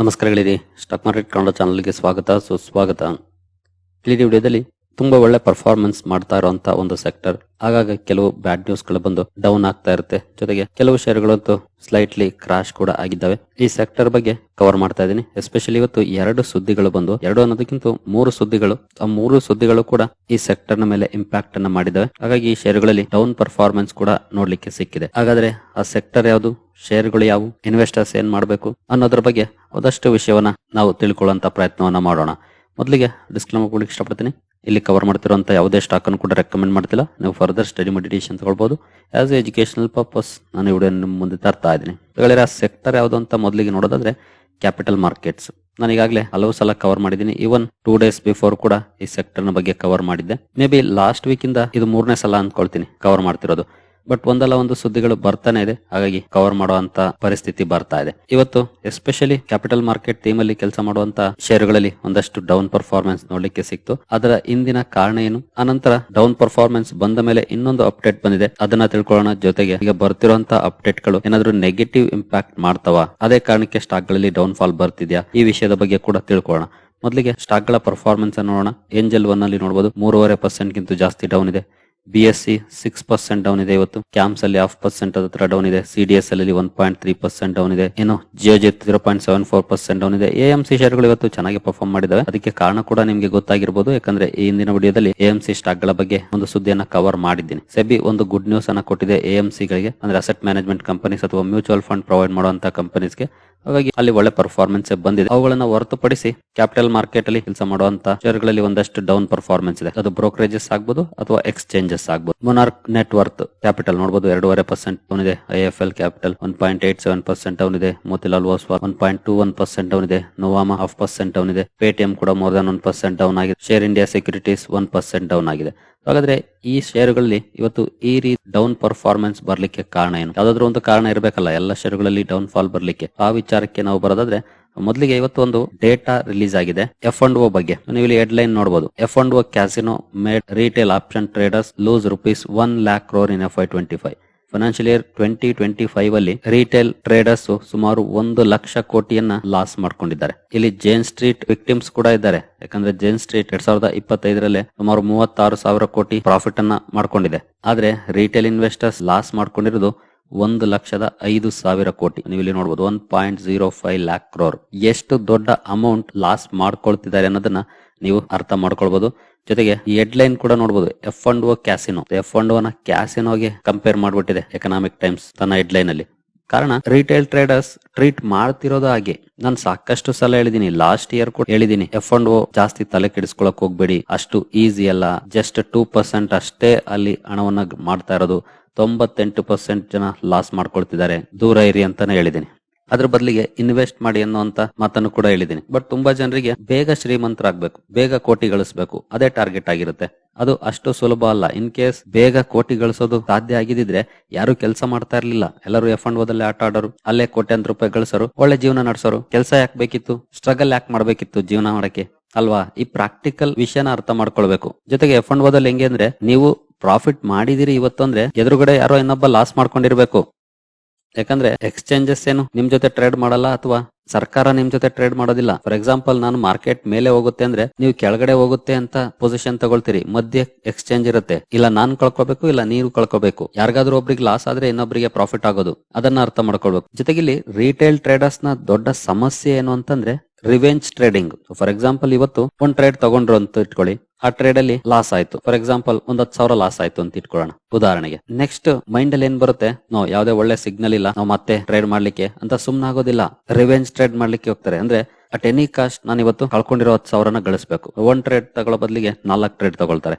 ನಮಸ್ಕಾರಗಳಿರಿ stock market Kannada ಚಾನಲ್ಗೆ ಸ್ವಾಗತ. ಸುಸ್ವಾಗತ. ಇಲ್ಲಿ ವಿಡಿಯೋದಲ್ಲಿ ತುಂಬಾ ಒಳ್ಳೆ ಪರ್ಫಾರ್ಮೆನ್ಸ್ ಮಾಡ್ತಾ ಇರುವಂತ ಒಂದು ಸೆಕ್ಟರ್ ಆಗಾಗ ಕೆಲವು ಬ್ಯಾಡ್ ನ್ಯೂಸ್ಗಳು ಬಂದು ಡೌನ್ ಆಗ್ತಾ ಇರುತ್ತೆ. ಜೊತೆಗೆ ಕೆಲವು ಶೇರ್ಗಳಂತೂ ಸ್ಲೈಟ್ಲಿ ಕ್ರಾಶ್ ಕೂಡ ಆಗಿದ್ದಾವೆ. ಈ ಸೆಕ್ಟರ್ ಬಗ್ಗೆ ಕವರ್ ಮಾಡ್ತಾ ಇದ್ದೀನಿ. ಎಸ್ಪೆಷಲಿ ಇವತ್ತು ಎರಡು ಸುದ್ದಿಗಳು ಬಂದು, ಎರಡು ಅನ್ನೋದಕ್ಕಿಂತ ಮೂರು ಸುದ್ದಿಗಳು, ಆ ಮೂರು ಸುದ್ದಿಗಳು ಕೂಡ ಈ ಸೆಕ್ಟರ್ನ ಮೇಲೆ ಇಂಪ್ಯಾಕ್ಟ್ ಅನ್ನ ಮಾಡಿದ್ದಾವೆ. ಹಾಗಾಗಿ ಈ ಶೇರ್ಗಳಲ್ಲಿ ಡೌನ್ ಪರ್ಫಾರ್ಮೆನ್ಸ್ ಕೂಡ ನೋಡ್ಲಿಕ್ಕೆ ಸಿಕ್ಕಿದೆ. ಹಾಗಾದ್ರೆ ಆ ಸೆಕ್ಟರ್ ಯಾವುದು ಶೇರ್ಗಳು ಯಾವುವು ಇನ್ವೆಸ್ಟರ್ಸ್ ಏನ್ ಮಾಡಬೇಕು ಅನ್ನೋದ್ರ ಬಗ್ಗೆ ಒಂದಷ್ಟು ವಿಷಯವನ್ನ ನಾವು ತಿಳ್ಕೊಳ್ಳುವಂತ ಪ್ರಯತ್ನವನ್ನ ಮಾಡೋಣ. ಮೊದಲಿಗೆ ಡಿಸ್ಕ್ಲೇಮರ್ ಕೊಡ್ಲಿಕ್ಕೆ ಇಷ್ಟಪಡ್ತೀನಿ. ಇಲ್ಲಿ ಕವರ್ ಮಾಡ್ತಿರುವಂಥ ಯಾವುದೇ ಸ್ಟಾಕ್ ಅನ್ನು ಕೂಡ ರೆಕಮೆಂಡ್ ಮಾಡ್ತಿಲ್ಲ. ನೀವು ಫರ್ದರ್ ಸ್ಟಡಿ ಮೆಡಿಟೇಷನ್ ತಗೊಳ್ಬಹುದು ಆಸ್ ಎಜುಕೇಶನಲ್ ಪರ್ಪಸ್ ನಾನು ವಿಡಿಯೋ ನಿಮ್ಮ ಮುಂದೆ ತರ್ತಾ ಇದ್ದೀನಿ. ಆ ಸೆಕ್ಟರ್ ಯಾವುದು ಅಂತ ಮೊದಲಿಗೆ ನೋಡೋದಾದ್ರೆ ಕ್ಯಾಪಿಟಲ್ ಮಾರ್ಕೆಟ್ಸ್ ನಾನು ಈಗಾಗಲೇ ಹಲವು ಸಲ ಕವರ್ ಮಾಡಿದ್ದೀನಿ. ಈವನ್ ಟೂ ಡೇಸ್ ಬಿಫೋರ್ ಕೂಡ ಈ ಸೆಕ್ಟರ್ನ ಬಗ್ಗೆ ಕವರ್ ಮಾಡಿದ್ದೆ. ಮೇ ಬಿ ಲಾಸ್ಟ್ ವೀಕ್ ಇಂದ ಇದು ಮೂರನೇ ಸಲ ಅಂದ್ಕೊಳ್ತೀನಿ ಕವರ್ ಮಾಡ್ತಿರೋದು. ಬಟ್ ಒಂದಲ್ಲ ಒಂದು ಸುದ್ದಿಗಳು ಬರ್ತಾನೆ ಇದೆ. ಹಾಗಾಗಿ ಕವರ್ ಮಾಡುವಂತ ಪರಿಸ್ಥಿತಿ ಬರ್ತಾ ಇದೆ. ಇವತ್ತು ಎಸ್ಪೆಷಲಿ ಕ್ಯಾಪಿಟಲ್ ಮಾರ್ಕೆಟ್ ಟೀಮ್ ಅಲ್ಲಿ ಕೆಲಸ ಮಾಡುವಂತ ಶೇರುಗಳಲ್ಲಿ ಒಂದಷ್ಟು ಡೌನ್ ಪರ್ಫಾರ್ಮೆನ್ಸ್ ನೋಡ್ಲಿಕ್ಕೆ ಸಿಕ್ತು. ಅದರ ಹಿಂದಿನ ಕಾರಣ ಏನು? ಅನಂತರ ಡೌನ್ ಪರ್ಫಾರ್ಮೆನ್ಸ್ ಬಂದ ಮೇಲೆ ಇನ್ನೊಂದು ಅಪ್ಡೇಟ್ ಬಂದಿದೆ. ಅದನ್ನ ತಿಳ್ಕೊಳ್ಳೋಣ ಜೊತೆಗೆ ಈಗ ಬರ್ತಿರುವಂತ ಅಪ್ಡೇಟ್ಗಳು ಏನಾದ್ರೂ ನೆಗೆಟಿವ್ ಇಂಪ್ಯಾಕ್ಟ್ ಮಾಡ್ತಾವ? ಅದೇ ಕಾರಣಕ್ಕೆ ಸ್ಟಾಕ್ಗಳಲ್ಲಿ ಡೌನ್ ಫಾಲ್ ಬರ್ತಿದ್ಯಾ? ಈ ವಿಷಯದ ಬಗ್ಗೆ ಕೂಡ ತಿಳ್ಕೊಳ್ಳೋಣ. ಮೊದಲಿಗೆ ಸ್ಟಾಕ್ಗಳ ಪರ್ಫಾರ್ಮೆನ್ಸ್ ನೋಡೋಣ. ಏಂಜಲ್ ಒನ್ ಅಲ್ಲಿ ನೋಡಬಹುದು ಮೂರುವರೆ ಪರ್ಸೆಂಟ್ ಗಿಂತ ಜಾಸ್ತಿ ಡೌನ್ ಇದೆ. B S C six percent down ಇದೆ ಇವತ್ತು. ಕ್ಯಾಂಪ್ಸ್ ಅಲ್ಲಿ ಹಾಫ್ ಪರ್ಸೆಂಟ್ ಹತ್ರ ಡೌನ್ ಇದೆ. ಸಿ ಡಿ ಎಸ್ ಅಲ್ಲಿ one point three percent down ಇದೆ. ಏನು G zero point seven four percent down ಇದೆ. ಎ ಎಂ ಸಿ ಶೇರ್ಗಳು ಇವತ್ತು ಚೆನ್ನಾಗಿ ಪರ್ಫಾರ್ಮ್ ಮಾಡಿದಾವೆ. ಅದಕ್ಕೆ ಕಾರಣ ಕೂಡ ನಿಮಗೆ ಗೊತ್ತಾಗಿರ್ಬೋದು. ಯಾಕಂದ್ರೆ ಈ ಹಿಂದಿನ ವಿಡಿಯೋದಲ್ಲಿ ಎ ಸಿ ಸ್ಟಾಕ್ಗಳ ಬಗ್ಗೆ ಒಂದು ಸುದ್ದಿಯನ್ನ ಕವರ್ ಮಾಡಿದ್ದೀನಿ. ಸೆಬಿ ಒಂದು ಗುಡ್ ನ್ಯೂಸ್ ಅನ್ನ ಕೊಟ್ಟಿದೆ ಎಂ ಸಿ ಗಳಿಗೆ. ಅಂದ್ರೆ ಅಸೆಟ್ ಮ್ಯಾನೇಜ್ಮೆಂಟ್ ಕಂಪನೀಸ್ ಅಥವಾ ಮ್ಯೂಚುವಲ್ ಫಂಡ್ ಪ್ರೊವೈಡ್ ಮಾಡುವಂತಹ ಕಂಪನೀಸ್ಗೆ ಹಾಗಾಗಿ ಅಲ್ಲಿ ಒಳ್ಳೆ ಪರ್ಫಾರ್ಮೆನ್ಸ್ ಬಂದಿದೆ. ಅವುಗಳನ್ನ ಹೊರತುಪಡಿಸಿ ಕ್ಯಾಪಿಟಲ್ ಮಾರ್ಕೆಟ್ ಅಲ್ಲಿ ಕೆಲಸ ಮಾಡುವಂತ ಶೇರ್ಗಳಲ್ಲಿ ಒಂದಷ್ಟು ಡೌನ್ ಪರ್ಫಾರ್ಮೆನ್ಸ್ ಇದೆ. ಅದು ಬ್ರೋಕರೇಜಸ್ ಆಗಬಹುದು ಅಥವಾ ಎಕ್ಸ್ಚೇಂಜಸ್ ಆಗಬಹುದು ಮೊನಾರ್ಕ್ ನೆಟ್ ವರ್ತ್ ಕ್ಯಾಪಿಟಲ್ ನೋಡಬಹುದು ಎರಡೂವರೆ ಪರ್ಸೆಂಟ್ ಡೌನ್ ಇದೆ. I F L capital one point eight seven percent down ಇದೆ. Motilal Oswal one point two one percent down ಇದೆ. ನೋವಾಮಾ ಹಾಫ್ ಪರ್ಸೆಂಟ್ ಡೌನ್ ಇದೆ. ಪೇಟಿಎಂ ಕೂಡ more than one percent down ಆಗಿದೆ. Share India securities one percent down ಆಗಿದೆ. ಹಾಗಾದ್ರೆ ಈ ಶೇರುಗಳಲ್ಲಿ ಇವತ್ತು ಈ ರೀತಿ ಡೌನ್ ಪರ್ಫಾರ್ಮೆನ್ಸ್ ಬರ್ಲಿಕ್ಕೆ ಕಾರಣ ಏನು? ಯಾವ್ದಾದ್ರು ಒಂದು ಕಾರಣ ಇರಬೇಕಲ್ಲ, ಎಲ್ಲ ಶೇರುಗಳಲ್ಲಿ ಡೌನ್ ಫಾಲ್ ಬರ್ಲಿಕ್ಕೆ. ಆ ವಿಚಾರಕ್ಕೆ ನಾವು ಬರೋದಾದ್ರೆ, ಮೊದಲಿಗೆ ಇವತ್ತು ಒಂದು ಡೇಟಾ ರಿಲೀಸ್ ಆಗಿದೆ. ಎಫ್ ಅಂಡ್ ಓ ಬಗ್ಗೆ. ನೀವು ಇಲ್ಲಿ ಹೆಡ್ ಲೈನ್ ನೋಡಬಹುದು F and O casino made retail option traders lose rupees one lakh crore in F I twenty five financial year twenty twenty five ಅಲ್ಲಿ ರಿಟೇಲ್ ಟ್ರೇಡರ್ಸ್ ಸುಮಾರು ಒಂದು lakh ಕೋಟಿಯನ್ನ loss ಮಾಡ್ಕೊಂಡಿದ್ದಾರೆ. ಇಲ್ಲಿ ಜೇನ್ street victims ಕೂಡ ಇದ್ದಾರೆ. ಯಾಕಂದ್ರೆ ಜೇನ್ ಸ್ಟ್ರೀಟ್ ಎರಡ್ ಸಾವಿರದ ಇಪ್ಪತ್ತೈದರಲ್ಲಿ ಸುಮಾರು ಮೂವತ್ತಾರು ಸಾವಿರ ಕೋಟಿ ಪ್ರಾಫಿಟ್ ಅನ್ನ ಮಾಡ್ಕೊಂಡಿದೆ. ಆದ್ರೆ ರಿಟೇಲ್ ಇನ್ವೆಸ್ಟರ್ಸ್ ಲಾಸ್ ಮಾಡ್ಕೊಂಡಿರೋದು ಒಂದು ಲಕ್ಷದ ಐದು ಸಾವಿರ ಕೋಟಿ. ನೀವು ಇಲ್ಲಿ ನೋಡಬಹುದು one point zero five lakh crore ಎಷ್ಟು ದೊಡ್ಡ ಅಮೌಂಟ್ ಲಾಸ್ ಮಾಡ್ಕೊಳ್ತಿದ್ದಾರೆ ಅನ್ನೋದನ್ನ ನೀವು ಅರ್ಥ ಮಾಡ್ಕೊಳ್ಬಹುದು ಜೊತೆಗೆ ಹೆಡ್ ಲೈನ್ ಕೂಡ ನೋಡಬಹುದು F and O casino F and ಓನ ಕ್ಯಾಸಿನೋಗೆ ಕಂಪೇರ್ ಮಾಡ್ಬಿಟ್ಟಿದೆ ಎಕನಾಮಿಕ್ ಟೈಮ್ಸ್ ತನ್ನ ಹೆಡ್ ಲೈನ್ ಅಲ್ಲಿ. ಕಾರಣ ರಿಟೇಲ್ ಟ್ರೇಡರ್ಸ್ ಟ್ರೀಟ್ ಮಾಡ್ತಿರೋದು ಹಾಗೆ. ನಾನು ಸಾಕಷ್ಟು ಸಲ ಹೇಳಿದೀನಿ ಲಾಸ್ಟ್ ಇಯರ್ ಕೂಡ ಹೇಳಿದೀನಿ. ಎಫ್ ಅಂಡ್ ಓ ಜಾಸ್ತಿ ತಲೆ ಕೆಡಿಸ್ಕೊಳಕ್ ಹೋಗ್ಬೇಡಿ. ಅಷ್ಟು ಈಸಿ ಅಲ್ಲ. ಜಸ್ಟ್ ಟೂ ಪರ್ಸೆಂಟ್ ಅಷ್ಟೇ ಅಲ್ಲಿ ಹಣವನ್ನ ಮಾಡ್ತಾ ಇರೋದು. ತೊಂಬತ್ತೆಂಟು ಪರ್ಸೆಂಟ್ ಜನ ಲಾಸ್ ಮಾಡ್ಕೊಳ್ತಿದ್ದಾರೆ. ದೂರ ಇರಿ ಅಂತಾನೆ ಹೇಳಿದೀನಿ. ಅದ್ರ ಬದಲಿಗೆ ಇನ್ವೆಸ್ಟ್ ಮಾಡಿ ಅನ್ನುವಂತ ಮಾತನ್ನು ಕೂಡ ಹೇಳಿದೀನಿ ಬಟ್ ತುಂಬಾ ಜನರಿಗೆ ಬೇಗ ಶ್ರೀಮಂತರಾಗ್ಬೇಕು, ಬೇಗ ಕೋಟಿ ಗಳಿಸಬೇಕು. ಅದೇ ಟಾರ್ಗೆಟ್ ಆಗಿರುತ್ತೆ. ಅದು ಅಷ್ಟು ಸುಲಭ ಅಲ್ಲ. ಇನ್ ಕೇಸ್ ಬೇಗ ಕೋಟಿ ಗಳಿಸೋದು ಸಾಧ್ಯ ಆಗಿದ್ರೆ ಯಾರು ಕೆಲಸ ಮಾಡ್ತಾ ಇರ್ಲಿಲ್ಲ. ಎಲ್ಲರೂ ಎಫ್ ಅಂಡ್ ಓದಲ್ಲಿ ಆಟ ಆಡೋರು, ಅಲ್ಲೇ ಕೋಟ್ಯಾಂತರ ರೂಪಾಯಿ ಗಳಿಸೋರು, ಒಳ್ಳೆ ಜೀವನ ನಡೆಸೋರು, ಕೆಲಸ ಯಾಕೆ ಬೇಕಿತ್ತು? ಸ್ಟ್ರಗಲ್ ಯಾಕೆ ಮಾಡ್ಬೇಕಿತ್ತು ಜೀವನ ಮಾಡಕ್ಕೆ? ಅಲ್ವಾ? ಈ ಪ್ರಾಕ್ಟಿಕಲ್ ವಿಷಯನ ಅರ್ಥ ಮಾಡ್ಕೊಳ್ಬೇಕು. ಜೊತೆಗೆ ಎಫ್ ಅಂಡ್ ಓದಲ್ಲಿ ಹೆಂಗೆ ಅಂದ್ರೆ, ನೀವು ಪ್ರಾಫಿಟ್ ಮಾಡಿದಿರಿ ಇವತ್ತು ಅಂದ್ರೆ ಎದುರುಗಡೆ ಯಾರೋ ಇನ್ನೊಬ್ಬ ಲಾಸ್ ಮಾಡ್ಕೊಂಡಿರ್ಬೇಕು. ಯಾಕಂದ್ರೆ ಎಕ್ಸ್ಚೇಂಜಸ್ ಏನು ನಿಮ್ ಜೊತೆ ಟ್ರೇಡ್ ಮಾಡಲ್ಲ ಅಥವಾ ಸರ್ಕಾರ ನಿಮ್ ಜೊತೆ ಟ್ರೇಡ್ ಮಾಡೋದಿಲ್ಲ. ಫಾರ್ ಎಕ್ಸಾಂಪಲ್ ನಾನು ಮಾರ್ಕೆಟ್ ಮೇಲೆ ಹೋಗುತ್ತೆ ಅಂದ್ರೆ ನೀವು ಕೆಳಗಡೆ ಹೋಗುತ್ತೆ ಅಂತ ಪೊಸಿಷನ್ ತಗೊಳ್ತೀರಿ. ಮಧ್ಯೆ ಎಕ್ಸ್ಚೇಂಜ್ ಇರುತ್ತೆ. ಇಲ್ಲ ನಾನ್ ಕಳ್ಕೊಬೇಕು, ಇಲ್ಲ ನೀವು ಕಳ್ಕೊಬೇಕು. ಯಾರಿಗಾದ್ರೂ ಒಬ್ರಿಗೆ ಲಾಸ್ ಆದ್ರೆ ಇನ್ನೊಬ್ರಿಗೆ ಪ್ರಾಫಿಟ್ ಆಗೋದು. ಅದನ್ನ ಅರ್ಥ ಮಾಡ್ಕೊಳ್ಬೇಕು. ಜೊತೆಗೆ ಇಲ್ಲಿ ರಿಟೇಲ್ ಟ್ರೇಡರ್ಸ್ನ ದೊಡ್ಡ ಸಮಸ್ಯೆ ಏನು ಅಂತಂದ್ರೆ ರಿವೆಂಜ್ ಟ್ರೇಡಿಂಗ್ ಫಾರ್ ಎಕ್ಸಾಂಪಲ್ ಇವತ್ತು ಒಂದ್ ಟ್ರೇಡ್ ತಗೊಂಡ್ರು ಅಂತ ಇಟ್ಕೊಳ್ಳಿ. ಆ ಟ್ರೇಡ್ ಅಲ್ಲಿ ಲಾಸ್ ಆಯ್ತು. ಫಾರ್ ಎಕ್ಸಾಂಪಲ್ ಒಂದ್ ಹತ್ತು ಸಾವಿರ ಲಾಸ್ ಆಯ್ತು ಅಂತ ಇಟ್ಕೊಳ್ಳೋಣ. ಉದಾಹರಣೆಗೆ ನೆಕ್ಸ್ಟ್ ಮೈಂಡ್ ಅಲ್ಲಿ ಏನ್ ಬರುತ್ತೆ? ನೋ ಯಾವ್ದೇ ಒಳ್ಳೆ ಸಿಗ್ನಲ್ ಇಲ್ಲ, ನಾವು ಮತ್ತೆ ಟ್ರೇಡ್ ಮಾಡ್ಲಿಕ್ಕೆ ಅಂತ ಸುಮ್ನಾಗೋದಿಲ್ಲ ರಿವೆಂಜ್ ಟ್ರೇಡ್ ಮಾಡ್ಲಿಕ್ಕೆ ಹೋಗ್ತಾರೆ. ಅಂದ್ರೆ ಅಟ್ ಎನಿ ಕಾಸ್ಟ್ ನಾನು ಇವತ್ತು ಕಳ್ಕೊಂಡಿರೋ ಹತ್ತು ಸಾವಿರನ ಗಳಿಸಬೇಕು. ಒನ್ ಟ್ರೇಡ್ ತಗೊಳ್ಳೋ ಬದಲಿಗೆ ನಾಲ್ಕು ಟ್ರೇಡ್ ತಗೊಳ್ತಾರೆ.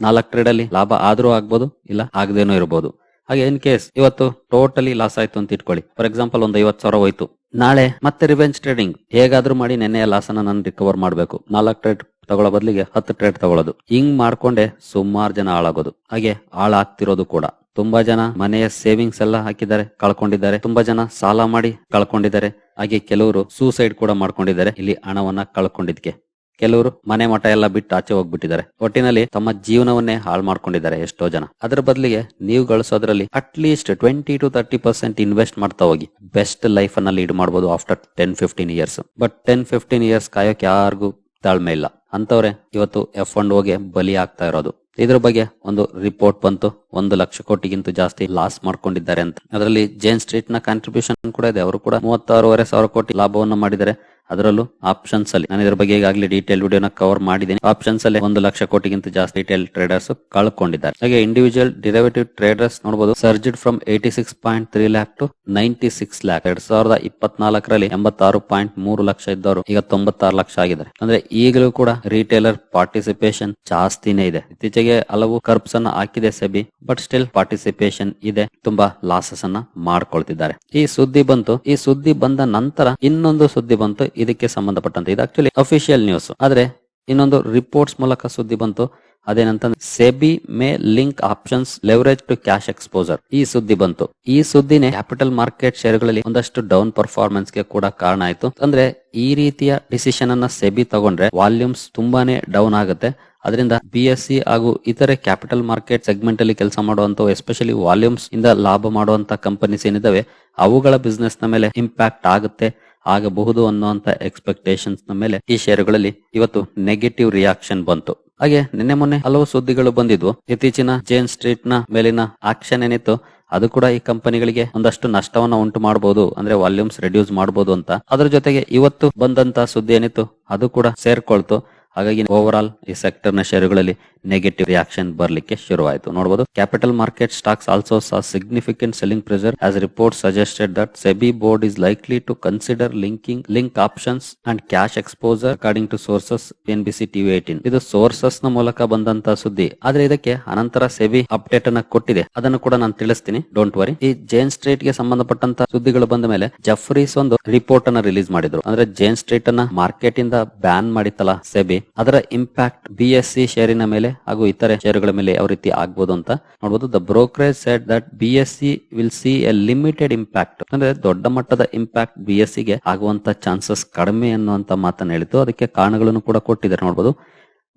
ನಾಲ್ಕು ಟ್ರೇಡ್ ಅಲ್ಲಿ ಲಾಭ ಆದ್ರೂ ಆಗ್ಬೋದು, ಇಲ್ಲ ಆಗದೇನೋ ಇರಬಹುದು ಹಾಗೆ ಇನ್ ಕೇಸ್ ಇವತ್ತು ಟೋಟಲಿ ಲಾಸ್ ಆಯ್ತು ಅಂತ ಇಟ್ಕೊಳ್ಳಿ. ಫಾರ್ ಎಕ್ಸಾಂಪಲ್ ಒಂದ್ ಐವತ್ ಸಾವಿರ ಹೋಯ್ತು. ನಾಳೆ ಮತ್ತೆ ರಿವೆಂಜ್ ಟ್ರೇಡಿಂಗ್ ಹೇಗಾದ್ರೂ ಮಾಡಿ ನೆನ್ನೆಯ ಲಾಸ್ ಅನ್ನ ನಾನು ರಿಕವರ್ ಮಾಡಬೇಕು. ನಾಲ್ಕು ಟ್ರೇಡ್ ತಗೊಳ್ಳೋ ಬದಲಿಗೆ ಹತ್ತು ಟ್ರೇಡ್ ತಗೊಳ್ಳೋದು. ಹಿಂಗ್ ಮಾಡ್ಕೊಂಡೆ ಸುಮಾರು ಜನ ಹಾಳಾಗೋದು. ಹಾಗೆ ಹಾಳಾಗ್ತಿರೋದು ಕೂಡ. ತುಂಬಾ ಜನ ಮನೆಯ ಸೇವಿಂಗ್ಸ್ ಎಲ್ಲ ಹಾಕಿದ್ದಾರೆ, ಕಳ್ಕೊಂಡಿದ್ದಾರೆ. ತುಂಬಾ ಜನ ಸಾಲ ಮಾಡಿ ಕಳ್ಕೊಂಡಿದ್ದಾರೆ. ಹಾಗೆ ಕೆಲವರು ಸೂಸೈಡ್ ಕೂಡ ಮಾಡ್ಕೊಂಡಿದ್ದಾರೆ ಇಲ್ಲಿ ಹಣವನ್ನ ಕಳ್ಕೊಂಡಿದ್ಕೆ. ಕೆಲವರು ಮನೆ ಮಠ ಎಲ್ಲ ಬಿಟ್ಟು ಆಚೆ ಹೋಗ್ಬಿಟ್ಟಿದ್ದಾರೆ. ಒಟ್ಟಿನಲ್ಲಿ ತಮ್ಮ ಜೀವನವನ್ನೇ ಹಾಳು ಮಾಡ್ಕೊಂಡಿದ್ದಾರೆ ಎಷ್ಟೋ ಜನ. ಅದರ ಬದಲಿಗೆ ನೀವು ಗಳಿಸೋದ್ರಲ್ಲಿ at least twenty to thirty percent invest ಮಾಡ್ತಾ ಹೋಗಿ. ಬೆಸ್ಟ್ ಲೈಫ್ ಅನ್ನ ಲೀಡ್ ಮಾಡಬಹುದು after ten fifteen years but ten fifteen years ಕಾಯೋಕೆ ಯಾರಿಗೂ ತಾಳ್ಮೆ ಇಲ್ಲ. ಅಂತವ್ರೆ ಇವತ್ತು ಎಫ್ ಅಂಡ್ ಓಗೆ ಬಲಿ ಆಗ್ತಾ ಇರೋದು. ಇದ್ರ ಬಗ್ಗೆ ಒಂದು ರಿಪೋರ್ಟ್ ಬಂತು. ಒಂದು ಲಕ್ಷ ಕೋಟಿಗಿಂತ ಜಾಸ್ತಿ ಲಾಸ್ ಮಾಡ್ಕೊಂಡಿದ್ದಾರೆ ಅಂತ. ಅದರಲ್ಲಿ ಜೇನ್ ಸ್ಟ್ರೀಟ್ನ ಕಾಂಟ್ರಿಬ್ಯೂಷನ್ ಕೂಡ ಇದೆ. ಅವರು ಕೂಡ ಮೂವತ್ತಾರೂವರೆ ಸಾವಿರ ಕೋಟಿ ಲಾಭವನ್ನು ಮಾಡಿದ್ದಾರೆ. ಅದರಲ್ಲೂ ಆಪ್ಷನ್ಸ್ ಅಲ್ಲಿ. ನಾನು ಇದ್ರ ಬಗ್ಗೆ ಈಗಾಗಲೇ ಡೀಟೇಲ್ ವಿಡಿಯೋನ ಕವರ್ ಮಾಡಿದ್ದೀನಿ. ಆಪ್ಷನ್ಸ್ ಅಲ್ಲಿ ಒಂದು ಲಕ್ಷ ಕೋಟಿಗಿಂತ ಜಾಸ್ತಿ ಡೀಟೇಲ್ ಟ್ರೇಡರ್ಸ್ ಕಳ್ಕೊಂಡಿದ್ದಾರೆ. ಹಾಗೆ ಇಂಡಿವಿಜುವಲ್ ಡಿರೈವೇಟಿವ್ ಟ್ರೇಡರ್ಸ್ ನೋಡಬಹುದು surged from eighty six point three lakh to ninety six lakh ಎರಡ್ ಸಾವಿರದ ಇಪ್ಪತ್ನಾಲ್ಕರಲ್ಲಿ ಎಂಬತ್ತಾರು ಪಾಯಿಂಟ್ ಮೂರು ಲಕ್ಷ ಇದ್ದವರು ಈಗ ತೊಂಬತ್ತಾರು ಲಕ್ಷ ಆಗಿದ್ದಾರೆ. ಅಂದ್ರೆ ಈಗಲೂ ಕೂಡ ರಿಟೇಲರ್ ಪಾರ್ಟಿಸಿಪೇಷನ್ ಜಾಸ್ತಿನೇ ಇದೆ. ಇತ್ತೀಚೆಗೆ ಹಲವು ಕರ್ಬ್ಸ್ ಅನ್ನ ಹಾಕಿದೆ ಸೆಬಿ ಬಟ್ ಸ್ಟಿಲ್ ಪಾರ್ಟಿಸಿಪೇಷನ್ ಇದೆ. ತುಂಬಾ ಲಾಸಸ್ ಅನ್ನ ಮಾಡ್ಕೊಳ್ತಿದ್ದಾರೆ. ಈ ಸುದ್ದಿ ಬಂತು. ಈ ಸುದ್ದಿ ಬಂದ ನಂತರ ಇನ್ನೊಂದು ಸುದ್ದಿ ಬಂತು. ಇದಕ್ಕೆ ಸಂಬಂಧಪಟ್ಟಂತೆ. ಇದು ಆಕ್ಚುಲಿ ಅಫಿಷಿಯಲ್ ನ್ಯೂಸ್ ಆದ್ರೆ ಇನ್ನೊಂದು ರಿಪೋರ್ಟ್ಸ್ ಮೂಲಕ ಸುದ್ದಿ ಬಂತು. ಅದೇನಂತಂದ್ರೆ, SEBI may link options leverage to cash exposure. ಈ ಸುದ್ದಿ ಬಂತು. ಈ ಸುದ್ದಿನೇ ಕ್ಯಾಪಿಟಲ್ ಮಾರ್ಕೆಟ್ ಶೇರ್ಗಳಲ್ಲಿ ಒಂದಷ್ಟು ಡೌನ್ ಪರ್ಫಾರ್ಮೆನ್ಸ್ಗೆ ಕೂಡ ಕಾರಣ ಆಯ್ತು. ಅಂದ್ರೆ ಈ ರೀತಿಯ ಡಿಸಿಷನ್ ಅನ್ನ ಸೆಬಿ ತಗೊಂಡ್ರೆ ವಾಲ್ಯೂಮ್ಸ್ ತುಂಬಾನೇ ಡೌನ್ ಆಗುತ್ತೆ. ಅದರಿಂದ ಬಿ ಎಸ್ ಸಿ ಹಾಗೂ ಇತರೆ ಕ್ಯಾಪಿಟಲ್ ಮಾರ್ಕೆಟ್ ಸೆಗ್ಮೆಂಟ್ ಅಲ್ಲಿ ಕೆಲಸ ಮಾಡುವಂತ ಎಸ್ಪೆಷಲಿ ವಾಲ್ಯೂಮ್ಸ್ ಇಂದ ಲಾಭ ಮಾಡುವಂತ ಕಂಪನೀಸ್ ಏನಿದಾವೆ ಅವುಗಳ ಬಿಸ್ನೆಸ್ನ ಮೇಲೆ ಇಂಪ್ಯಾಕ್ಟ್ ಆಗುತ್ತೆ. ಆಗಬಹುದು ಅನ್ನುವಂತ ಎಕ್ಸ್ಪೆಕ್ಟೇಷನ್ಸ್ನ ಮೇಲೆ ಈ ಷೇರುಗಳಲ್ಲಿ ಇವತ್ತು ನೆಗೆಟಿವ್ ರಿಯಾಕ್ಷನ್ ಬಂತು. ಹಾಗೆ ನಿನ್ನೆ ಮೊನ್ನೆ ಹಲವು ಸುದ್ದಿಗಳು ಬಂದಿದ್ವು. ಇತ್ತೀಚಿನ ಜೇನ್ ಸ್ಟ್ರೀಟ್ನ ಮೇಲಿನ ಆಕ್ಷನ್ ಏನಿತ್ತು, ಅದು ಕೂಡ ಈ ಕಂಪನಿಗಳಿಗೆ ಒಂದಷ್ಟು ನಷ್ಟವನ್ನ ಉಂಟು ಮಾಡಬಹುದು ಅಂದ್ರೆ ವಾಲ್ಯೂಮ್ಸ್ ರೆಡ್ಯೂಸ್ ಮಾಡಬಹುದು ಅಂತ. ಅದ್ರ ಜೊತೆಗೆ ಇವತ್ತು ಬಂದಂತ ಸುದ್ದಿ ಏನಿತ್ತು, ಅದು ಕೂಡ ಸೇರ್ಕೊಳ್ತು. ಹಾಗಾಗಿ ಓವರ್ ಆಲ್ ಈ ಸೆಕ್ಟರ್ನ ಷೇರುಗಳಲ್ಲಿ ನೆಗೆಟಿವ್ ರಿಯಾಕ್ಷನ್ ಬರಲಿಕ್ಕೆ ಶುರುವಾಯಿತು. ನೋಡಬಹುದು capital market stocks also saw significant selling pressure as report suggested that SEBI board is likely to consider linking link options and cash exposure according to sources N B C TV eighteen ಇದು ಸೋರ್ಸಸ್ನ ಮೂಲಕ ಬಂದಂತ ಸುದ್ದಿ. ಆದ್ರೆ ಇದಕ್ಕೆ ಅನಂತರ SEBI update ಅನ್ನ ಕೊಟ್ಟಿದೆ. ಅದನ್ನು ಕೂಡ ನಾನು ತಿಳಿಸ್ತೀನಿ. ಡೋಂಟ್ ವರಿ ಈ ಜೇನ್ ಸ್ಟ್ರೀಟ್ಗೆ ಸಂಬಂಧಪಟ್ಟಂತ ಸುದ್ದಿಗಳು ಬಂದ ಮೇಲೆ ಜಫ್ರೀಸ್ ಒಂದು ರಿಪೋರ್ಟ್ ಅನ್ನ ರಿಲೀಸ್ ಮಾಡಿದ್ರು. ಅಂದ್ರೆ ಜೇನ್ ಸ್ಟ್ರೀಟ್ ಅನ್ನ ಮಾರ್ಕೆಟ್ ಇಂದ ಬ್ಯಾನ್ ಮಾಡಿತ್ತಲ್ಲ ಸೆಬಿ ಅದರ ಇಂಪ್ಯಾಕ್ಟ್ ಬಿ ಎಸ್ ಸಿ ಶೇರಿನ ಮೇಲೆ ಹಾಗೂ ಇತರೆ ಷೇರುಗಳ ಮೇಲೆ ಯಾವ ರೀತಿ ಆಗ್ಬೋದು ಅಂತ ನೋಡಬಹುದು the brokerage said that B S C will see a limited impact ಅಂದ್ರೆ ದೊಡ್ಡ ಮಟ್ಟದ ಇಂಪ್ಯಾಕ್ಟ್ ಬಿ ಎಸ್ಗೆ ಆಗುವಂತ ಚಾನ್ಸಸ್ ಕಡಿಮೆ ಅನ್ನುವಂತ ಮಾತನ್ನ ಹೇಳಿತು ಅದಕ್ಕೆ ಕಾರಣಗಳನ್ನು ಕೂಡ ಕೊಟ್ಟಿದ್ದಾರೆ ನೋಡಬಹುದು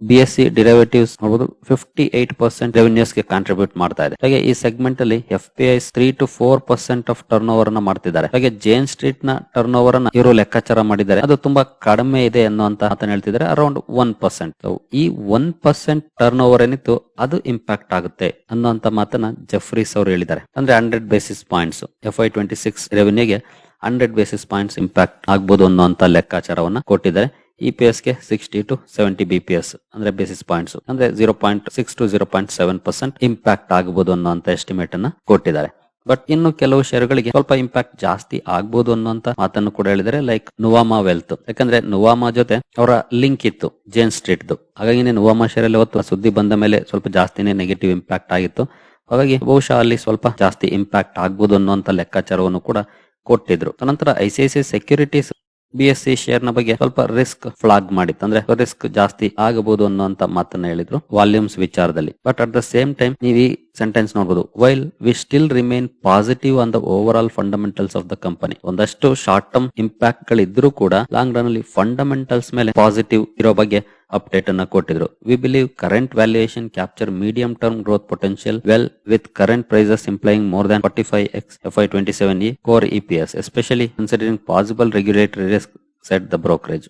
ಬಿ ಎಸ್ ಸಿ ಡಿರೈವೇಟಿವ್ಸ್ ನೋಡಬಹುದು ಫಿಫ್ಟಿ ಏಟ್ ಪರ್ಸೆಂಟ್ ರೆವೆನ್ಯೂಸ್ಗೆ ಕಾಂಟ್ರಿಬ್ಯೂಟ್ ಮಾಡ್ತಾ ಇದೆ. ಹಾಗೆ ಈ ಸೆಗ್ಮೆಂಟ್ ಅಲ್ಲಿ F P three to four percent of turnover ಅನ್ನ ಮಾಡ್ತಿದ್ದಾರೆ. ಹಾಗೆ ಜೇನ್ ಸ್ಟ್ರೀಟ್ನ ಟರ್ನ್ ಓವರ್ ಅನ್ನ ಇವರು ಲೆಕ್ಕಾಚಾರ ಮಾಡಿದ್ದಾರೆ. ಅದು ತುಂಬಾ ಕಡಿಮೆ ಇದೆ ಅನ್ನುವಂತ ಮಾತನ್ನು ಹೇಳ್ತಿದ್ದಾರೆ. ಅರೌಂಡ್ ಒನ್ ಪರ್ಸೆಂಟ್ ಈ ಒನ್ ಪರ್ಸೆಂಟ್ ಟರ್ನ್ ಓವರ್ ಏನಿತ್ತು, ಅದು ಇಂಪ್ಯಾಕ್ಟ್ ಆಗುತ್ತೆ ಅನ್ನುವಂತ ಮಾತನ್ನ ಜಫ್ರೀಸ್ ಅವರು ಹೇಳಿದ್ದಾರೆ. ಅಂದ್ರೆ hundred basis points F I twenty six ರೆವೆನ್ಯೂಗೆ hundred basis points impact ಆಗ್ಬೋದು ಅನ್ನುವಂತ ಲೆಕ್ಕಾಚಾರವನ್ನ ಕೊಟ್ಟಿದ್ದಾರೆ. ಇ ಪಿ ಎಸ್ಗೆ ಸಿಕ್ಸ್ಟಿ ಟು ಸೆವೆಂಟಿ ಬಿಪಿಎಸ್ ಅಂದ್ರೆ ಬೇಸಿಸ್ ಪಾಯಿಂಟ್ಸ್ ಅಂದ್ರೆ zero point six to zero point seven percent impact ಆಗಬಹುದು ಅನ್ನುವಂತ ಎಸ್ಟಿಮೇಟ್ ಅನ್ನ ಕೊಟ್ಟಿದ್ದಾರೆ. ಬಟ್ ಇನ್ನು ಕೆಲವು ಷೇರುಗಳಿಗೆ ಸ್ವಲ್ಪ ಇಂಪ್ಯಾಕ್ಟ್ ಜಾಸ್ತಿ ಆಗ್ಬಹುದು ಅನ್ನುವಂತ ಮಾತನ್ನು ಕೂಡ ಹೇಳಿದರೆ ಲೈಕ್ ನುವಾಮಾ ವೆಲ್ತ್ ಯಾಕಂದ್ರೆ ನುವಾಮಾ ಜೊತೆ ಅವರ ಲಿಂಕ್ ಇತ್ತು ಜೇನ್ ಸ್ಟ್ರೀಟ್ ಹಾಗಾಗಿ ನುವಾಮಾ ಶೇರ್ ಅಲ್ಲಿ ಹೊತ್ತು ಸುದ್ದಿ ಬಂದ ಮೇಲೆ ಸ್ವಲ್ಪ ಜಾಸ್ತಿನೇ ನೆಗೆಟಿವ್ ಇಂಪ್ಯಾಕ್ಟ್ ಆಗಿತ್ತು. ಹಾಗಾಗಿ ಬಹುಶಃ ಅಲ್ಲಿ ಸ್ವಲ್ಪ ಜಾಸ್ತಿ ಇಂಪ್ಯಾಕ್ಟ್ ಆಗ್ಬಹುದು ಅನ್ನುವಂತ ಲೆಕ್ಕಾಚಾರವನ್ನು ಕೂಡ ಕೊಟ್ಟಿದ್ರು. ನಂತರ I C I C securities B S C ಶೇರ್ನ ಬಗ್ಗೆ ಸ್ವಲ್ಪ ರಿಸ್ಕ್ ಫ್ಲಾಗ್ ಮಾಡಿತ್ತು. ಅಂದ್ರೆ ರಿಸ್ಕ್ ಜಾಸ್ತಿ ಆಗಬಹುದು ಅನ್ನುವಂತ ಮಾತನ್ನ ಹೇಳಿದ್ರು. ವಾಲ್ಯೂಮ್ಸ್ ವಿಚಾರದಲ್ಲಿ. But at the same time ನೀವು ಸೆಂಟೆನ್ಸ್ ನೋಡಬಹುದು while we still remain positive on the overall fundamentals of the company ಒಂದಷ್ಟು ಶಾರ್ಟ್ ಟರ್ಮ್ ಇಂಪ್ಯಾಕ್ಟ್ ಗಳಿದ್ರೂ ಕೂಡ ಲಾಂಗ್ ರನ್ ಅಲ್ಲಿ ಫಂಡಮೆಂಟಲ್ಸ್ ಮೇಲೆ ಪಾಸಿಟಿವ್ ಇರೋ ಬಗ್ಗೆ ಅಪ್ಡೇಟ್ ಅನ್ನ ಕೊಟ್ಟಿದ್ರು. We believe current valuation capture medium term growth potential well with current prices implying more than forty five X F I twenty seven E core EPS especially considering possible regulatory risk said the brokerage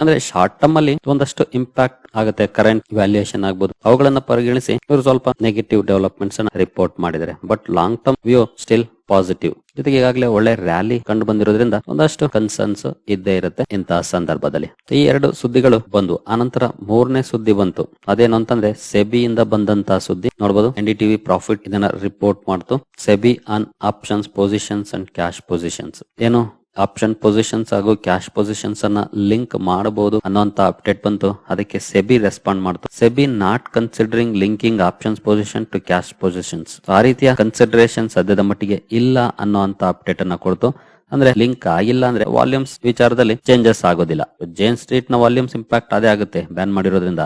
ಅಂದ್ರೆ short term ಅಲ್ಲಿ ಒಂದಷ್ಟು impact ಆಗುತ್ತೆ current valuation ಆಗ್ಬಹುದು ಅವುಗಳನ್ನ ಪರಿಗಣಿಸಿ ಇವರು ಸ್ವಲ್ಪ negative developments ಅನ್ನ ರಿಪೋರ್ಟ್ ಮಾಡಿದ್ದಾರೆ. But long term view still positive ಜೊತೆಗೆ ಈಗಾಗಲೇ ಒಳ್ಳೆ ರ್ಯಾಲಿ ಕಂಡು ಬಂದಿರೋದ್ರಿಂದ ಒಂದಷ್ಟು ಕನ್ಸರ್ನ್ಸ್ ಇದ್ದೇ ಇರುತ್ತೆ ಇಂತಹ ಸಂದರ್ಭದಲ್ಲಿ. ಈ ಎರಡು ಸುದ್ದಿಗಳು ಬಂದು ಆನಂತರ ಮೂರನೇ ಸುದ್ದಿ ಬಂತು. ಅದೇನು ಅಂತಂದ್ರೆ, ಸೆಬಿಯಿಂದ ಬಂದಂತಹ ಸುದ್ದಿ ನೋಡಬಹುದು ಎನ್ ಡಿ ಟಿವಿ ಪ್ರಾಫಿಟ್ ಇದನ್ನ ರಿಪೋರ್ಟ್ ಮಾಡ್ತು. SEBI on options positions and cash positions ಏನು? ಆಪ್ಷನ್ ಪೊಸಿಷನ್ಸ್ ಹಾಗೂ ಕ್ಯಾಶ್ ಪೊಸಿಷನ್ಸ್ ಅನ್ನ ಲಿಂಕ್ ಮಾಡಬಹುದು ಅನ್ನೋಂತ ಅಪ್ಡೇಟ್ ಬಂತು. ಅದಕ್ಕೆ ಸೆಬಿ ರೆಸ್ಪಾಂಡ್ ಮಾಡ್ತು. SEBI not considering linking options position to cash positions ಆ ರೀತಿಯ ಕನ್ಸಿಡರೇಷನ್ ಸದ್ಯದ ಮಟ್ಟಿಗೆ ಇಲ್ಲ ಅನ್ನೋ ಅಂತ ಅಪ್ಡೇಟ್ ಅನ್ನ ಕೊಡ್ತು. ಅಂದ್ರೆ ಲಿಂಕ್ ಆಗಿಲ್ಲ ಅಂದ್ರೆ ವಾಲ್ಯೂಮ್ಸ್ ವಿಚಾರದಲ್ಲಿ ಚೇಂಜಸ್ ಆಗೋದಿಲ್ಲ. ಜೇನ್ ಸ್ಟ್ರೀಟ್ನ ವಾಲ್ಯೂಮ್ಸ್ ಇಂಪ್ಯಾಕ್ಟ್ ಅದೇ ಆಗುತ್ತೆ ಬ್ಯಾನ್ ಮಾಡಿರೋದ್ರಿಂದ.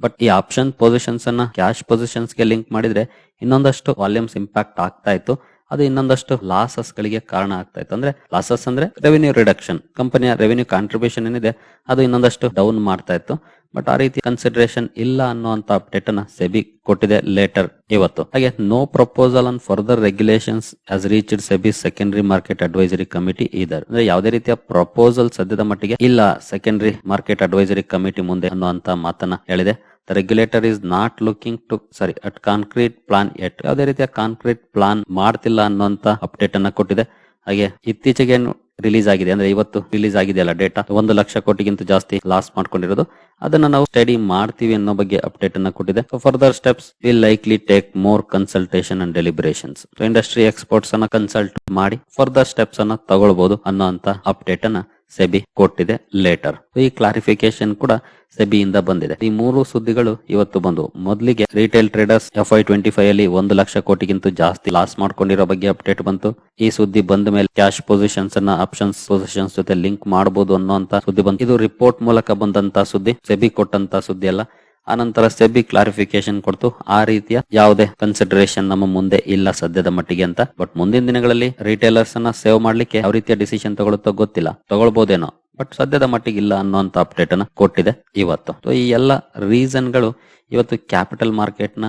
ಬಟ್ ಈ ಆಪ್ಷನ್ ಪೊಸಿಷನ್ಸ್ ಅನ್ನ ಕ್ಯಾಶ್ ಪೊಸಿಷನ್ಸ್ಗೆ ಲಿಂಕ್ ಮಾಡಿದ್ರೆ ಇನ್ನೊಂದಷ್ಟು ವಾಲ್ಯೂಮ್ಸ್ ಇಂಪ್ಯಾಕ್ಟ್ ಆಗ್ತಾ ಇತ್ತು. ಅದು ಇನ್ನೊಂದಷ್ಟು ಲಾಸಸ್ ಗಳಿಗೆ ಕಾರಣ ಆಗ್ತಾ ಇತ್ತು. ಅಂದ್ರೆ ಲಾಸಸ್ ಅಂದ್ರೆ ರೆವೆನ್ಯೂ ರಿಡಕ್ಷನ್ ಕಂಪನಿಯ ರೆವೆನ್ಯೂ ಕಾಂಟ್ರಿಬ್ಯೂಷನ್ ಏನಿದೆ, ಅದು ಇನ್ನೊಂದಷ್ಟು ಡೌನ್ ಮಾಡ್ತಾ ಇತ್ತು. ಬಟ್ ಆ ರೀತಿ ಕನ್ಸಿಡರೇಷನ್ ಇಲ್ಲ ಅನ್ನುವಂತ ಅಪ್ಡೇಟ್ ಅನ್ನ ಸೆಬಿ ಕೊಟ್ಟಿದೆ ಲೇಟರ್ ಇವತ್ತು. ಹಾಗೆ no proposal on further regulations as reached SEBI secondary market advisory committee ಇದರ್ ಅಂದ್ರೆ ಯಾವುದೇ ರೀತಿಯ ಪ್ರಪೋಸಲ್ ಸದ್ಯದ ಮಟ್ಟಿಗೆ ಇಲ್ಲ ಸೆಕೆಂಡರಿ ಮಾರ್ಕೆಟ್ ಅಡ್ವೈಸರಿ ಕಮಿಟಿ ಮುಂದೆ ಅನ್ನುವಂತ ಮಾತನ್ನ ಹೇಳಿದೆ. Regulator is not looking to sorry at concrete plan at ಯಾವುದೇ ರೀತಿಯ ಕಾಂಕ್ರೀಟ್ ಪ್ಲಾನ್ ಮಾಡ್ತಿಲ್ಲ ಅನ್ನುವಂತ ಅಪ್ಡೇಟ್ ಅನ್ನ ಕೊಟ್ಟಿದೆ. ಹಾಗೆ ಇತ್ತೀಚೆಗೆ ರಿಲೀಸ್ ಆಗಿದೆ? ಅಂದ್ರೆ ಇವತ್ತು ರಿಲೀಸ್ ಆಗಿದೆ ಅಲ್ಲ ಡೇಟಾ ಒಂದು ಲಕ್ಷ ಕೋಟಿಗಿಂತ ಜಾಸ್ತಿ ಲಾಸ್ ಮಾಡ್ಕೊಂಡಿರೋದು. ಅದನ್ನ ನಾವು ಸ್ಟಡಿ ಮಾಡ್ತೀವಿ ಅನ್ನೋ ಬಗ್ಗೆ ಅಪ್ಡೇಟ್ ಅನ್ನ ಕೊಟ್ಟಿದೆ. Further steps will likely take more consultation and deliberations industry experts ಅನ್ನ ಕನ್ಸಲ್ಟ್ ಮಾಡಿ ಫರ್ದರ್ ಸ್ಟೆಪ್ಸ್ ಅನ್ನ ತಗೊಳ್ಬಹುದು ಅನ್ನೋ ಅಂತ ಅಪ್ಡೇಟ್ ಅನ್ನ ಸೆಬಿ ಕೊಟ್ಟಿದೆ ಲೇಟರ್ ಈ ಕ್ಲಾರಿಫಿಕೇಶನ್ ಕೂಡ ಸೆಬಿಯಿಂದ ಬಂದಿದೆ. ಈ ಮೂರು ಸುದ್ದಿಗಳು ಇವತ್ತು ಬಂದು ಮೊದಲಿಗೆ retail traders F I twenty five ಅಲ್ಲಿ ಒಂದು ಲಕ್ಷ ಕೋಟಿಗಿಂತ ಜಾಸ್ತಿ ಲಾಸ್ ಮಾಡ್ಕೊಂಡಿರೋ ಬಗ್ಗೆ ಅಪ್ಡೇಟ್ ಬಂತು. ಈ ಸುದ್ದಿ ಬಂದ ಮೇಲೆ ಕ್ಯಾಶ್ ಪೊಸಿಷನ್ಸ್ ಅನ್ನ ಆಪ್ಷನ್ಸ್ ಪೊಸಿಷನ್ಸ್ ಜೊತೆ ಲಿಂಕ್ ಮಾಡಬಹುದು ಅನ್ನೋ ಸುದ್ದಿ ಬಂತು. ಇದು ರಿಪೋರ್ಟ್ ಮೂಲಕ ಬಂದಂತ ಸುದ್ದಿ, ಸೆಬಿ ಕೊಟ್ಟಂತ ಸುದ್ದಿ ಅಲ್ಲ. ಆನಂತರ ಸೆಬಿ ಕ್ಲಾರಿಫಿಕೇಶನ್ ಕೊಡ್ತು. ಆ ರೀತಿಯ ಯಾವುದೇ ಕನ್ಸಿಡರೇಷನ್ ನಮ್ಮ ಮುಂದೆ ಇಲ್ಲ ಸದ್ಯದ ಮಟ್ಟಿಗೆ ಅಂತ. ಬಟ್ ಮುಂದಿನ ದಿನಗಳಲ್ಲಿ ರಿಟೇಲರ್ಸ್ ಅನ್ನ ಸೇವ್ ಮಾಡ್ಲಿಕ್ಕೆ ಯಾವ ರೀತಿಯ ಡಿಸಿಷನ್ ತಗೊಳುತ್ತೋ ಗೊತ್ತಿಲ್ಲ. ತಗೊಳ್ಬಹುದೇನೋ ಬಟ್ ಸದ್ಯದ ಮಟ್ಟಿಗೆ ಇಲ್ಲ ಅನ್ನುವಂತ ಅಪ್ಡೇಟ್ ಅನ್ನ ಕೊಟ್ಟಿದೆ ಇವತ್ತು. ಈ ಎಲ್ಲ ರೀಸನ್ಗಳು ಇವತ್ತು ಕ್ಯಾಪಿಟಲ್ ಮಾರ್ಕೆಟ್ನ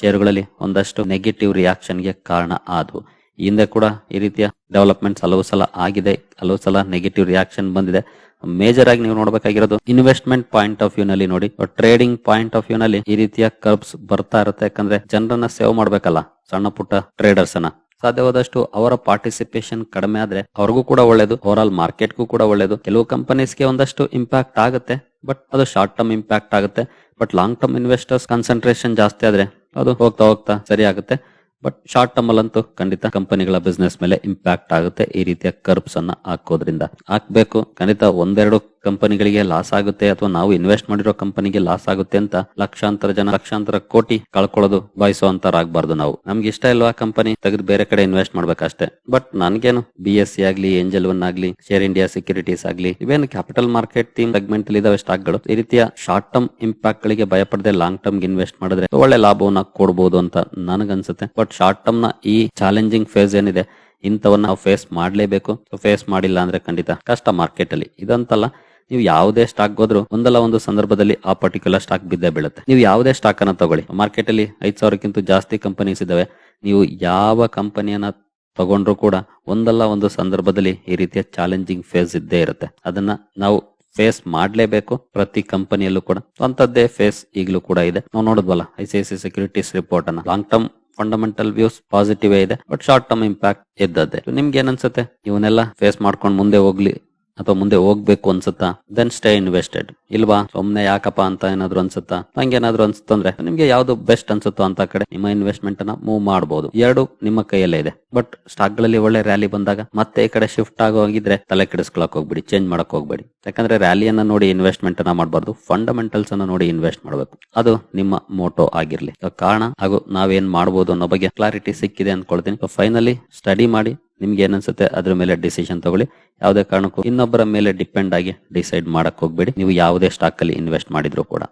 ಷೇರುಗಳಲ್ಲಿ ಒಂದಷ್ಟು ನೆಗೆಟಿವ್ ರಿಯಾಕ್ಷನ್ಗೆ ಕಾರಣ ಆದವು. ಹಿಂದೆ ಕೂಡ ಈ ರೀತಿಯ ಡೆವಲಪ್ಮೆಂಟ್ಸ್ ಹಲವು ಸಲ ಆಗಿದೆ. ಹಲವು ಸಲ ನೆಗೆಟಿವ್ ರಿಯಾಕ್ಷನ್ ಬಂದಿದೆ. ಮೇಜರ್ ಆಗಿ ನೀವು ನೋಡಬೇಕಾಗಿರೋದು ಇನ್ವೆಸ್ಟ್ಮೆಂಟ್ ಪಾಯಿಂಟ್ ಆಫ್ ವ್ಯೂ ನಲ್ಲಿ ನೋಡಿ. ಟ್ರೇಡಿಂಗ್ ಪಾಯಿಂಟ್ ಆಫ್ ವ್ಯೂ ನಲ್ಲಿ ಈ ರೀತಿಯ ಕರ್ಬ್ಸ್ ಬರ್ತಾ ಇರುತ್ತೆ. ಯಾಕಂದ್ರೆ ಜನರನ್ನ ಸೇವ್ ಮಾಡ್ಬೇಕಲ್ಲ, ಸಣ್ಣ ಪುಟ್ಟ ಟ್ರೇಡರ್ಸ್ ಅನ್ನ. ಸಾಧ್ಯವಾದಷ್ಟು ಅವರ ಪಾರ್ಟಿಸಿಪೇಷನ್ ಕಡಿಮೆ ಆದ್ರೆ ಅವ್ರಿಗೂ ಕೂಡ ಒಳ್ಳೇದು ಓವರ್ ಆಲ್ ಮಾರ್ಕೆಟ್ಗೂ ಕೂಡ ಒಳ್ಳೇದು. ಕೆಲವು ಕಂಪನೀಸ್ಗೆ ಒಂದಷ್ಟು ಇಂಪ್ಯಾಕ್ಟ್ ಆಗುತ್ತೆ ಬಟ್ ಅದು ಶಾರ್ಟ್ ಟರ್ಮ್ ಇಂಪ್ಯಾಕ್ಟ್ ಆಗುತ್ತೆ. But long term investors concentration ಜಾಸ್ತಿ ಆದ್ರೆ ಅದು ಹೋಗ್ತಾ ಹೋಗ್ತಾ ಸರಿ ಆಗುತ್ತೆ. ಬಟ್ ಶಾರ್ಟ್ ಟರ್ಮ್ ಅಲ್ಲಂತೂ ಖಂಡಿತ ಕಂಪನಿಗಳ ಬಿಸ್ನೆಸ್ ಮೇಲೆ ಇಂಪ್ಯಾಕ್ಟ್ ಆಗುತ್ತೆ ಈ ರೀತಿಯ ಕರ್ಬ್ಸ್ ಅನ್ನ ಹಾಕೋದ್ರಿಂದ. ಹಾಕ್ಬೇಕು, ಖಂಡಿತ ಒಂದೆರಡು ಕಂಪನಿಗಳಿಗೆ ಲಾಸ್ ಆಗುತ್ತೆ ಅಥವಾ ನಾವು ಇನ್ವೆಸ್ಟ್ ಮಾಡಿರೋ ಕಂಪನಿಗೆ ಲಾಸ್ ಆಗುತ್ತೆ ಅಂತ ಲಕ್ಷಾಂತರ ಜನ, ಲಕ್ಷಾಂತರ ಕೋಟಿ ಕಳ್ಕೊಳ್ಳೋದು ಬಯಸುವಂತರಾಗಬಾರ್ದು ನಾವು. ನಮ್ಗೆ ಇಷ್ಟ ಇಲ್ವಾ ಕಂಪನಿ? ತೆಗೆದು ಬೇರೆ ಕಡೆ ಇನ್ವೆಸ್ಟ್ ಮಾಡ್ಬೇಕಷ್ಟೇ. ಬಟ್ ನನ್ಗೇನು ಬಿ ಎಸ್ ಸಿ ಆಗ್ಲಿ ಏಂಜಲ್ ಒನ್ ಆಗ್ಲಿ ಶೇರ್ ಇಂಡಿಯಾ ಸೆಕ್ಯೂರಿಟೀಸ್ ಆಗ್ಲಿ ಇವೇನು ಕ್ಯಾಪಿಟಲ್ ಮಾರ್ಕೆಟ್ ಥೀಮ್ ಸೆಗ್ಮೆಂಟ್ ಅಲ್ಲಿ ಇದಾವೆ ಸ್ಟಾಕ್ಗಳು. ಈ ರೀತಿಯ ಶಾರ್ಟ್ ಟರ್ಮ್ ಇಂಪ್ಯಾಕ್ಟ್ ಗಳಿಗೆ ಭಯಪಡದೆ ಲಾಂಗ್ ಟರ್ಮ್ ಇನ್ವೆಸ್ಟ್ ಮಾಡಿದ್ರೆ ಒಳ್ಳೆ ಲಾಭವನ್ನ ಕೊಡಬಹುದು ಅಂತ ನನಗನ್ಸುತ್ತೆ. ಬಟ್ ಶಾರ್ಟ್ ಟರ್ಮ್ನ ಈ ಚಾಲೆಂಜಿಂಗ್ ಫೇಸ್ ಏನಿದೆ, ಇಂಥವನ್ನ ನಾವು ಫೇಸ್ ಮಾಡಲೇಬೇಕು. ಫೇಸ್ ಮಾಡಿಲ್ಲ ಅಂದ್ರೆ ಖಂಡಿತ ಕಷ್ಟ ಮಾರ್ಕೆಟ್ ಅಲ್ಲಿ. ಇದಂತಲ್ಲ. ನೀವು ಯಾವುದೇ ಸ್ಟಾಕ್ ಹೋದ್ರು ಒಂದಲ್ಲ ಒಂದು ಸಂದರ್ಭದಲ್ಲಿ ಆ ಪರ್ಟಿಕ್ಯುಲರ್ ಸ್ಟಾಕ್ ಬಿದ್ದೇ ಬೀಳುತ್ತೆ. ನೀವು ಯಾವುದೇ ಸ್ಟಾಕ್ ಅನ್ನ ತಗೊಳ್ಳಿ. ಮಾರ್ಕೆಟ್ ಅಲ್ಲಿ ಐದ್ ಸಾವಿರಕ್ಕಿಂತ ಜಾಸ್ತಿ ಕಂಪನೀಸ್ ಇದಾವೆ. ನೀವು ಯಾವ ಕಂಪನಿಯನ್ನ ತಗೊಂಡ್ರು ಕೂಡ ಒಂದಲ್ಲ ಒಂದು ಸಂದರ್ಭದಲ್ಲಿ ಈ ರೀತಿಯ ಚಾಲೆಂಜಿಂಗ್ ಫೇಸ್ ಇದ್ದೇ ಇರುತ್ತೆ. ಅದನ್ನ ನಾವು ಫೇಸ್ ಮಾಡಲೇಬೇಕು. ಪ್ರತಿ ಕಂಪನಿಯಲ್ಲೂ ಕೂಡ. ಅಂತದ್ದೇ ಫೇಸ್ ಈಗಲೂ ಕೂಡ ಇದೆ. ನಾವು ನೋಡಿದ್ವಲ್ಲ I C I securities report ಅನ್ನ. Long term fundamental views positive ಇದೆ ಬಟ್ ಶಾರ್ಟ್ ಟರ್ಮ್ ಇಂಪ್ಯಾಕ್ಟ್ ಇದ್ದದ್ದೇ. ನಿಮ್ಗೆ ಏನ್ ಅನ್ಸುತ್ತೆ? ಇವನ್ನೆಲ್ಲ ಫೇಸ್ ಮಾಡ್ಕೊಂಡು ಮುಂದೆ ಹೋಗ್ಲಿ. ಅಥವಾ ಮುಂದೆ ಹೋಗ್ಬೇಕು ಅನ್ಸುತ್ತಾ? ದೆನ್ ಸ್ಟೇ ಇನ್ವೆಸ್ಟೆಡ್ ಇಲ್ವಾ? ಸೊಮ್ನೆ ಯಾಕಪ್ಪ ಅಂತ ಏನಾದ್ರು ಅನ್ಸುತ್ತಾ? ಹಂಗೇನಾದ್ರು ಅನ್ಸುತ್ತಂದ್ರೆ ನಿಮ್ಗೆ ಯಾವ್ದು ಬೆಸ್ಟ್ ಅನ್ಸುತ್ತೋ ಅಂತ ಕಡೆ ನಿಮ್ಮ ಇನ್ವೆಸ್ಟ್ಮೆಂಟ್ ಅನ್ನ ಮೂವ್ ಮಾಡಬಹುದು ಎರಡು, ನಿಮ್ಮ ಕೈಯಲ್ಲೇ ಇದೆ. ಬಟ್ ಸ್ಟಾಕ್ಗಳಲ್ಲಿ ಒಳ್ಳೆ ರ್ಯಾಲಿ ಬಂದಾಗ ಮತ್ತೆ ಈ ಕಡೆ ಶಿಫ್ಟ್ ಆಗೋಗಿದ್ರೆ ತಲೆ ಕೆಡಿಸ್ಕೊಳಕ್ ಹೋಗ್ಬಿಡಿ ಚೇಂಜ್ ಮಾಡಕ್ ಹೋಗ್ಬೇಡಿ. ಯಾಕಂದ್ರೆ ರ್ಯಾಲಿಯನ್ನ ನೋಡಿ ಇನ್ವೆಸ್ಟ್ಮೆಂಟ್ ಅನ್ನ ಮಾಡಬಾರ್ದು ಫಂಡಮೆಂಟಲ್ಸ್ ಅನ್ನ ನೋಡಿ ಇನ್ವೆಸ್ಟ್ ಮಾಡಬೇಕು. ಅದು ನಿಮ್ಮ ಮೋಟೋ ಆಗಿರ್ಲಿ. ಕಾರಣ ಹಾಗೂ ನಾವೇನ್ ಮಾಡಬಹುದು ಅನ್ನೋ ಬಗ್ಗೆ ಕ್ಲಾರಿಟಿ ಸಿಕ್ಕಿದೆ ಅನ್ಕೊಳ್ತೀನಿ ಫೈನಲಿ ಸ್ಟಡಿ ಮಾಡಿ ನಿಮ್ಗೆ ಏನನ್ಸುತ್ತೆ ಅದ್ರ ಮೇಲೆ ಡಿಸಿಷನ್ ತಗೊಳ್ಳಿ. ಯಾವುದೇ ಕಾರಣಕ್ಕೂ ಇನ್ನೊಬ್ಬರ ಮೇಲೆ ಡಿಪೆಂಡ್ ಆಗಿ ಡಿಸೈಡ್ ಮಾಡಕ್ ಹೋಗ್ಬೇಡಿ. ನೀವು ಯಾವುದೇ ಸ್ಟಾಕ್ ಅಲ್ಲಿ ಇನ್ವೆಸ್ಟ್ ಮಾಡಿದ್ರು ಕೂಡ.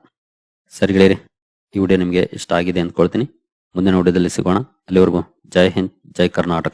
ಸರಿ ಗೆಳೆಯರಿ, ಈ ವಿಡಿಯೋ ನಿಮ್ಗೆ ಇಷ್ಟ ಆಗಿದೆ ಅಂದ್ಕೊಳ್ತೀನಿ. ಮುಂದಿನ ವಿಡಿಯೋದಲ್ಲಿ ಸಿಗೋಣ. ಅಲ್ಲಿವರೆಗೂ ಜೈ ಹಿಂದ್, ಜೈ ಕರ್ನಾಟಕ.